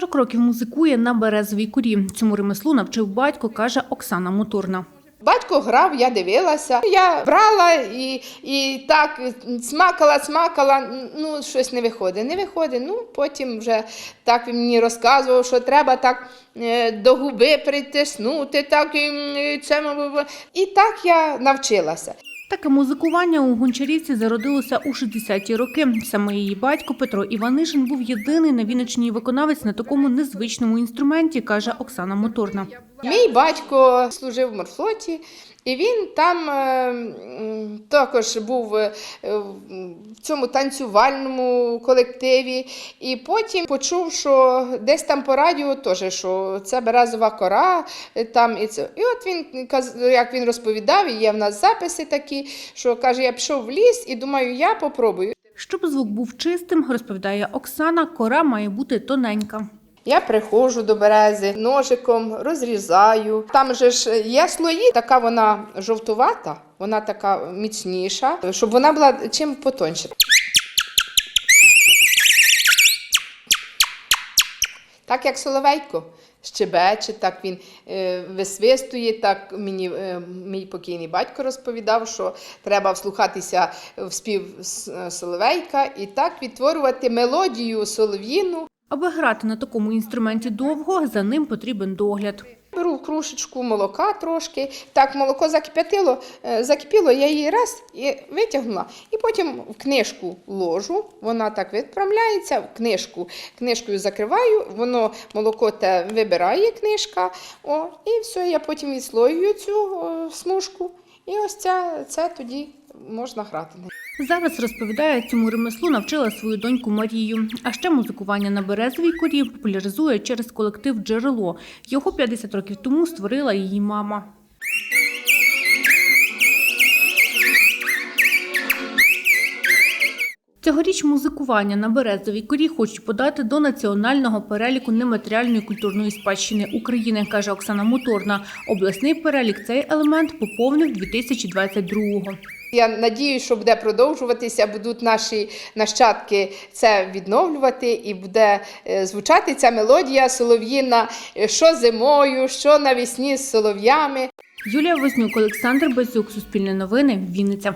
40 років музикує на березовій курі. Цьому ремеслу навчив батько, каже Оксана Моторна. Батько грав, я дивилася. Я брала і, і так смакала, смакала. Ну, щось не виходить. Не виходить. Ну, потім вже так він мені розказував, що треба так е, до губи притиснути, так і це. І так я навчилася. Таке музикування у Гончарівці зародилося у 60-ті роки. Саме її батько Петро Іванишин був єдиний на Вінниччині виконавець на такому незвичному інструменті, каже Оксана Моторна. Мій батько служив в морфлоті, і він там е, також був е, в цьому танцювальному колективі. І потім почув, що десь там по радіо теж, що це березова кора. е, Там, і, це. і от він, як він розповідав, і є в нас записи такі, що каже, я пішов в ліс і думаю, я попробую. Щоб звук був чистим, розповідає Оксана, кора має бути тоненька. Я приходжу до берези, ножиком розрізаю. Там же ж є слої, така вона жовтувата, вона така міцніша, щоб вона була чим потоньше. Так як соловейко щебече, так він е, висвистує. Так мені е, мій покійний батько розповідав, що треба вслухатися в спів соловейка і так відтворювати мелодію солов'їну. Аби грати на такому інструменті довго, за ним потрібен догляд. Беру в кружечку молока трошки. Так, молоко закип'ятило, е, закипіло, я її раз і витягнула. І потім в книжку ложу, вона так відправляється, в книжку, книжкою закриваю, воно молоко те вибирає книжка. О, і все, я потім відслоюю цю о, смужку. І ось це, це тоді можна грати. Зараз розповідає, цьому ремеслу навчила свою доньку Марію. А ще музикування на березовій корі популяризує через колектив Джерело. Його 50 років тому створила її мама. Цьогоріч музикування на березовій корі хочуть подати до національного переліку нематеріальної культурної спадщини України, каже Оксана Моторна. Обласний перелік цей елемент поповнив 2022-го. Я надіюсь, що буде продовжуватися, будуть наші нащадки це відновлювати, і буде е, звучати ця мелодія солов'їна, е, що зимою, що навесні з солов'ями. Юлія Вознюк, Олександр Базюк, Суспільне новини, Вінниця.